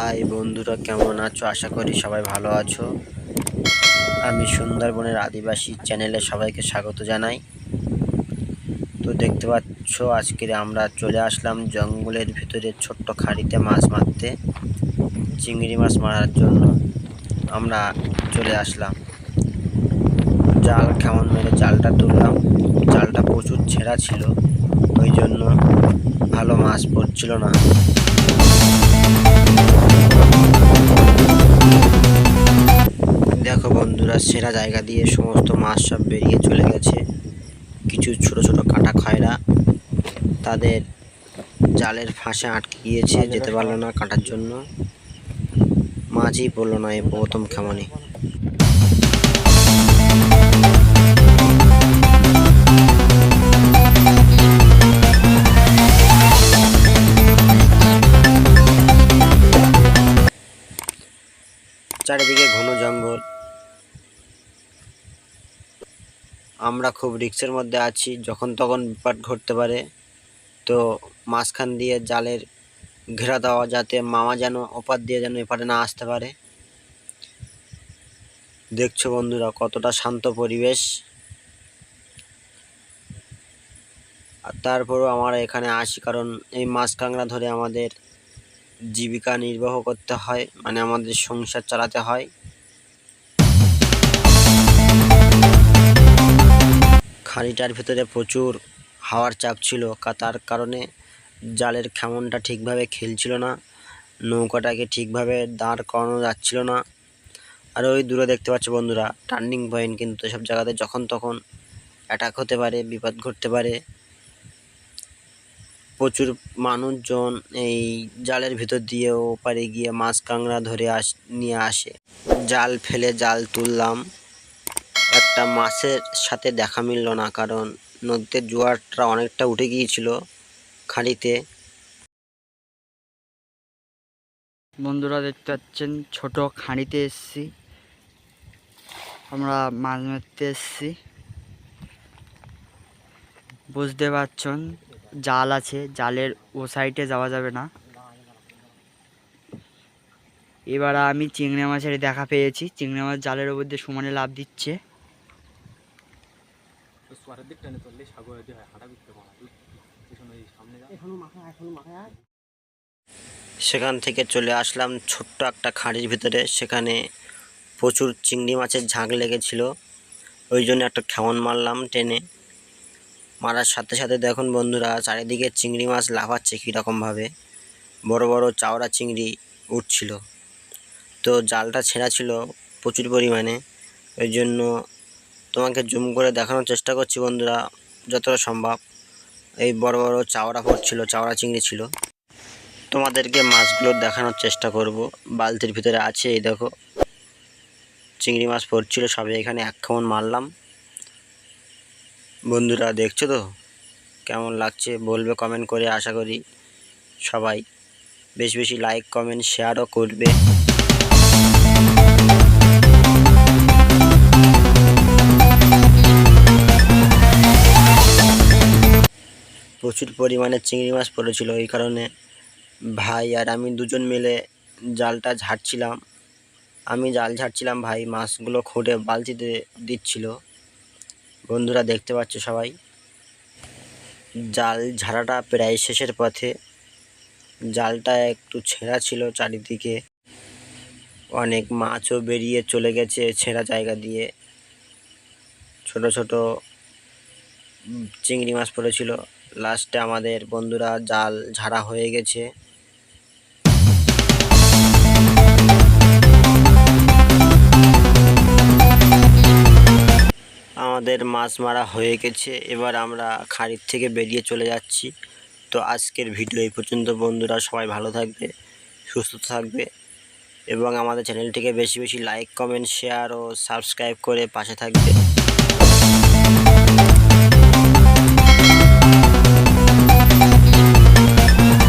High বন্ধুরা, কেমন আছো? আশা করি সবাই ভালো আছো। আমি সুন্দরবনের আদিবাসী চ্যানেলে সবাইকে স্বাগত জানাই। তো দেখতে পাচ্ছ, আজকে আমরা চলে আসলাম জঙ্গলের ভিতরে ছোট্ট খাড়িতে মাছ মারতে, চিংড়ি মাছ মারার জন্য। আমরা চলে আসলাম। জাল কেমন মেরে জালটা তুললাম। জালটা প্রচুর ছেঁড়া ছিল, ওই জন্য ভালো মাছ পড়ছিল না। দেখো বন্ধুরা, সেরা জায়গা দিয়ে সমস্ত মাছ সব বেরিয়ে চলে গেছে। কিছু ছোট ছোট কাটা খায়রা তাদের জালের ফাঁসে আটকে গিয়েছে, যেতে পারল না কাটার জন্য। মাছই পড়ল না এ প্রথম খামানে চারিদিকে ঘন জঙ্গল। আমরা খুব রিক্সের মধ্যে আছি, যখন তখন বিপদ ঘটতে পারে। তো মাঝখান দিয়ে জালের ঘেরা দেওয়া যাতে মামা যেন ওপার দিয়ে যেন এপারে না আসতে পারে। দেখছ বন্ধুরা, কতটা শান্ত পরিবেশ। আর তারপরেও আমরা এখানে আসি, কারণ এই মাছ কাঁকড়া ধরে আমাদের জীবিকা নির্বাহ করতে হয় মানে আমাদের সংসার চালাতে হয়। খানিটার ভিতরে প্রচুর হাওয়ার চাপ ছিল তার কারণে জালের খেমনটা ঠিকভাবে খেলছিল না, নৌকাটাকে ঠিকভাবে দাঁড় করানো যাচ্ছিল না। আর ওই দূরে দেখতে পাচ্ছ বন্ধুরা টার্নিং পয়েন্ট কিন্তু এসব জায়গাতে যখন তখন অ্যাটাক হতে পারে, বিপদ ঘটতে পারে। প্রচুর মানুষজন এই জালের ভিতর দিয়ে ওপারে গিয়ে মাছ কাঁকড়া ধরে আস, নিয়ে আসে। জাল ফেলে জাল তুললাম। একটা মাছের সাথে দেখা মিলল না, কারণ নদীতে জোয়ারটা অনেকটা উঠে গিয়েছিল খাঁড়িতে। বন্ধুরা, দেখতে পাচ্ছেন, ছোট খাঁড়িতে এসছি। আমরা মাছ মারতে এসছি। বুঝতে পারছেন জাল আছে জালের ও সাইডে যাওয়া যাবে না। এবার আমি চিংড়ি মাছের দেখা পেয়েছি। চিংড়ি মাছ জালের ওপর দিয়ে সমানে লাভ দিচ্ছে। সেখান থেকে চলে আসলাম ছোট্ট একটা খাঁড়ির ভিতরে। সেখানে প্রচুর চিংড়ি মাছের ঝাঁক লেগেছিল। ওই জন্য একটা খেমন মারলাম টেনে মারার সাথে সাথে দেখুন বন্ধুরা, চারিদিকে চিংড়ি মাছ লাফাচ্ছে কীরকমভাবে বড় বড় চাওড়া চিংড়ি উঠছিল। তো জালটা ছেঁড়া ছিল প্রচুর পরিমাণে। ওই জন্য তোমাকে জুম করে দেখানোর চেষ্টা করছি বন্ধুরা, যতটা সম্ভব। এই বড় বড় চাওড়া পড়ছিল চাওড়া চিংড়ি ছিল। তোমাদেরকে মাছগুলো দেখানোর চেষ্টা করব। বালতির ভিতরে আছে, এই দেখো। চিংড়ি মাছ পড়ছিল সবে এখানে এক খামন মারলাম। বন্ধুরা দেখছ তো? কেমন লাগছে? বলবে কমেন্ট করে, আশা করি সবাই বেশি বেশি লাইক কমেন্ট শেয়ারও করবে। প্রচুর পরিমাণে চিংড়ি মাছ পড়েছিল, এই কারণে ভাই আর আমি দুজন মিলে জালটা ঝাড়ছিলাম। আমি জাল ঝাড়ছিলাম ভাই, মাছগুলো খুঁটে বালতিতে দিচ্ছিল। বন্ধুরা দেখতে পাচ্ছ সবাই। জাল ঝাড়াটা প্রায় শেষের পথে। জালটা একটু ছেঁড়া ছিল চারিদিকে। অনেক মাছও বেরিয়ে চলে গেছে ছেঁড়া জায়গা দিয়ে। ছোট ছোট চিংড়ি মাছ পড়েছিল। লাস্টে আমাদের বন্ধুরা জাল ঝাড়া হয়ে গেছে। আমাদের মাছ মারা হয়ে গেছে, এবার আমরা খাড়ির থেকে বেরিয়ে চলে যাচ্ছি। তো আজকের ভিডিও এই পর্যন্ত, বন্ধুরা সবাই ভালো থাকবে, সুস্থ থাকবে এবং আমাদের চ্যানেলটিকে বেশি বেশি লাইক, কমেন্ট, শেয়ার ও সাবস্ক্রাইব করে পাশে থাকবে।